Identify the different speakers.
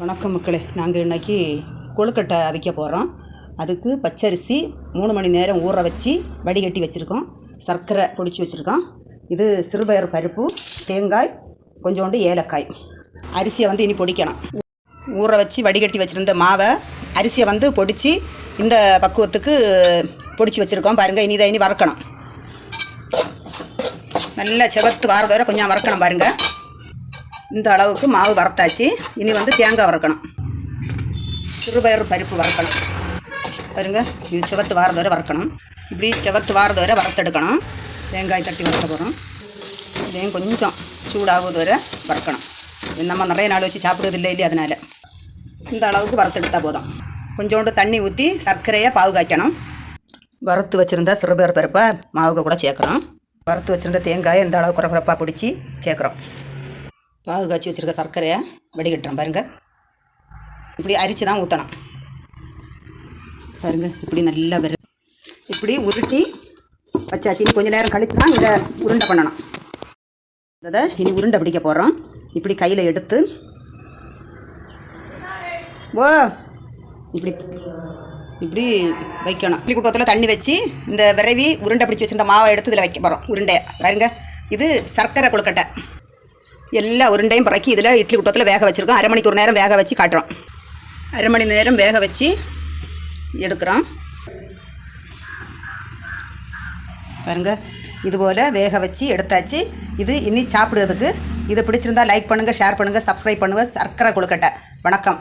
Speaker 1: வணக்கம் மக்களே. நாங்கள் இன்றைக்கி கொழுக்கட்டை அவிக்க போகிறோம் அதுக்கு பச்சரிசி மூணு மணி நேரம் ஊற வச்சு வடிகட்டி வச்சுருக்கோம். சர்க்கரை பொடிச்சு வச்சுருக்கோம். இது சிறுபயர் பருப்பு தேங்காய் கொஞ்சோண்டு ஏலக்காய். அரிசியை வந்து இனி பொடிக்கணும். ஊற வச்சு வடிகட்டி வச்சுருந்த மாவை அரிசியை வந்து பொடித்து இந்த பக்குவத்துக்கு பொடிச்சு வச்சுருக்கோம். பாருங்கள் இனி இதை இனி வறுக்கணும். நல்ல செவத்து வாரத கொஞ்சம் வறுக்கணும் பாருங்கள் இந்த அளவுக்கு மாவு வறுத்தாச்சு. இனி வந்து தேங்காய் வறுக்கணும். சிறுபயறு பருப்பு வறுக்கணும். பாருங்க இது செவத்து வாரது வரை வறுக்கணும். இப்படி செவத்து வாரது வரை வறுத்தெடுக்கணும். தேங்காய் தட்டி வறுக்க போகிறோம் இதையும் கொஞ்சம் சூடாகுவது வரை வறுக்கணும். நம்ம நிறைய நாள் வச்சு சாப்பிடுறது இல்லை இல்லையா அதனால். இந்த அளவுக்கு வறுத்தெடுத்தால் போதும். கொஞ்சோண்டு தண்ணி ஊற்றி சர்க்கரையை பாவு காய்க்கணும். வறுத்து வச்சுருந்தா சிறுபயர் பருப்பை மாவுக்கு கூட சேர்க்குறோம். வறுத்து வச்சுருந்த தேங்காயை இந்த அளவு குறக்குறப்பாக பிடிச்சி சேர்க்குறோம். பாகு காய்ச்சி வச்சுருக்க சர்க்கரையை வடிகட்டுறோம் பாருங்கள் இப்படி அரிச்சு தான் ஊற்றணும் பாருங்கள் இப்படி நல்லா வரு இப்படி உருட்டி வச்சாச்சு இனி கொஞ்சம் நேரம் கழித்து தான் இதை உருண்டை பண்ணணும். அதை இனி உருண்டை பிடிக்க போகிறோம் இப்படி கையில் எடுத்து. ஓ இப்படி இப்படி வைக்கணும். இட்லி குட்டத்தில் தண்ணி வச்சு இந்த விரவி உருண்டை பிடிச்சி வச்சுருந்த மாவை எடுத்து இதில் வைக்க போகிறோம் உருண்டையை. பாருங்க இது சர்க்கரை கொழுக்கட்டை. எல்லா உருண்டையும் பிறக்கி இதில் இட்லி குட்டத்தில் வேக வச்சுருக்கோம் அரை மணிக்கு ஒரு நேரம் வேக வச்சு காட்டுறோம் அரை மணி நேரம் வேக வச்சு எடுக்கிறோம் பாருங்க இதுபோல் வேக வச்சு எடுத்தாச்சு இது இனி சாப்பிடுறதுக்கு இது பிடிச்சிருந்தா லைக் பண்ணுங்கள் ஷேர் பண்ணுங்கள் சப்ஸ்கிரைப் பண்ணுங்கள் சர்க்கரை கொழுக்கட்டை வணக்கம்